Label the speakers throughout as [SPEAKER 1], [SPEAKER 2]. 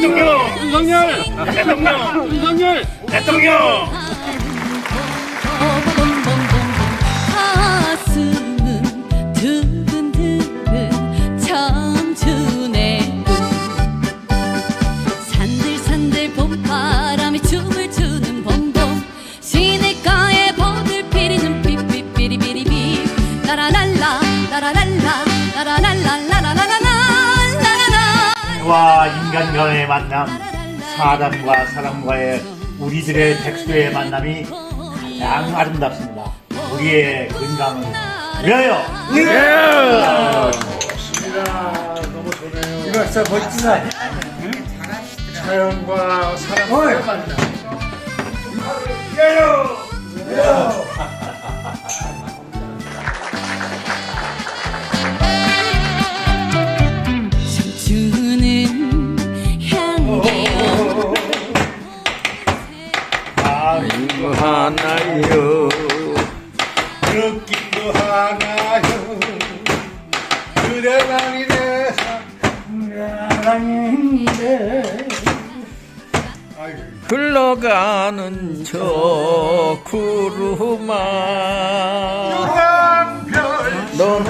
[SPEAKER 1] 윤석열! 대통령! 윤석열! 대통령!
[SPEAKER 2] 가슴은 두근두근 청춘의 꿈 산들산들 봄바람이 춤을
[SPEAKER 3] 와 인간 간의 만남, 사람과 사람과의 우리들의 백수의 만남이 가장 아름답습니다. 우리의 건강을 위하여!
[SPEAKER 1] 너무 좋네요.
[SPEAKER 4] 이거 진짜 멋지다.
[SPEAKER 1] 자연과 사람과 만남.
[SPEAKER 2] 춤추는
[SPEAKER 3] 아이고
[SPEAKER 1] 하나요. 느낌도 하나요. 그대만이 내
[SPEAKER 4] 사랑인데
[SPEAKER 5] 흘러가는 저 구름아 너는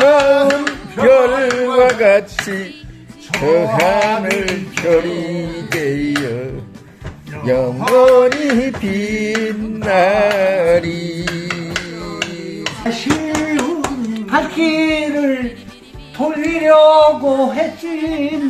[SPEAKER 5] 넌 별과 같이 저 하늘 별이 되어 영원히 빛나리.
[SPEAKER 4] 쉬운 발길을 돌리려고 했지만